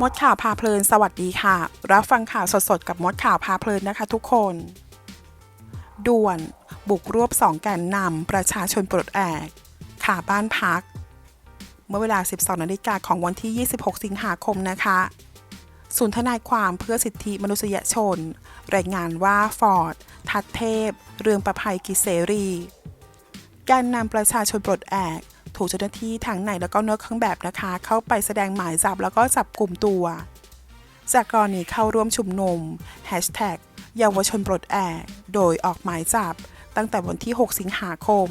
มดข่าวพาเพลิน สวัสดีค่ะ รับฟังข่าวสดๆ กับมดข่าวพาเพลินนะคะทุกคน ด่วน บุกรวบสองแกนนำประชาชนปลดแอกขาบ้านพัก เมื่อเวลา 12นาฬิกาของวันที่ 26 สิงหาคมนะคะศูนย์ทนายความเพื่อสิทธิมนุษยชน รายงานว่าฟอร์ด ทัดเทพ เรืองประภัยกิเสรีแกนนำประชาชนปลดแอก ถูกเจ้าหน้าที่ทั้งในแล้วก็นอกเครื่องแบบนะคะ เข้าไปแสดงหมายจับแล้วก็จับกลุ่มตัว จากกรณีเข้าร่วมชุมนุมเยาวชนปลดแอกโดยออกหมายจับตั้งแต่วันที่ 6 สิงหาคม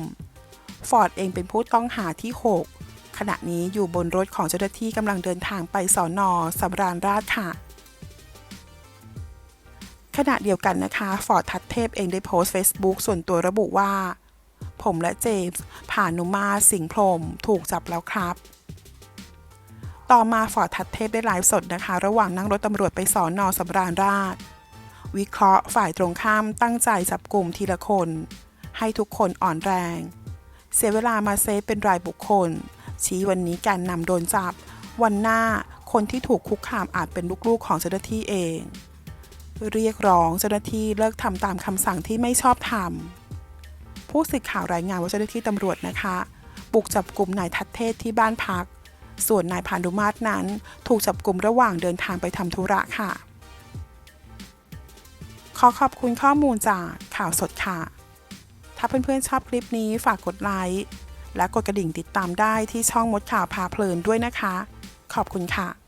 ฟอร์ดเองเป็นผู้ต้องหาที่ 6 ขณะนี้อยู่บนรถของเจ้าหน้าที่กำลังเดินทางไปสอนอสำราญราชค่ะขณะเดียวกันนะคะ ฟอร์ดทัดเทพเองได้โพสต์ Facebook ส่วนตัวระบุว่า ผมและเจมส์ผ่านุมาสิงพรมถูกจับแล้วครับ ต่อมาฟอร์ดทัดเทพได้ไลฟ์สดนะคะ ระหว่างนั่งรถตำรวจไปสอนอสำราญราช วิเคราะห์ฝ่ายตรงข้ามตั้งใจจับกลุ่มทีละคน ให้ทุกคนอ่อนแรง เสียเวลามาเซฟเป็นรายบุคคล ชี้วันนี้การนำโดนจับ วันหน้าคนที่ถูกคุกคามอาจเป็นลูกๆของเจ้าหน้าที่เอง เรียกร้องเจ้าหน้าที่เลิกทำตามคำสั่งที่ไม่ชอบธรรม ผู้สื่อข่าวรายงานว่าเจ้าหน้าที่ตำรวจนะคะ บุกจับกลุ่มนายทัดเทศที่บ้านพัก ส่วนนายพานุมาตรนั้น ถูกจับกลุ่มระหว่างเดินทางไปทำธุระค่ะ ขอขอบคุณข้อมูลจากข่าวสดค่ะ ถ้าเพื่อนๆชอบคลิปนี้ฝากกดไลค์และกดกระดิ่งติดตามได้ที่ช่องมดข่าวพาเพลินด้วยนะคะ ขอบคุณค่ะ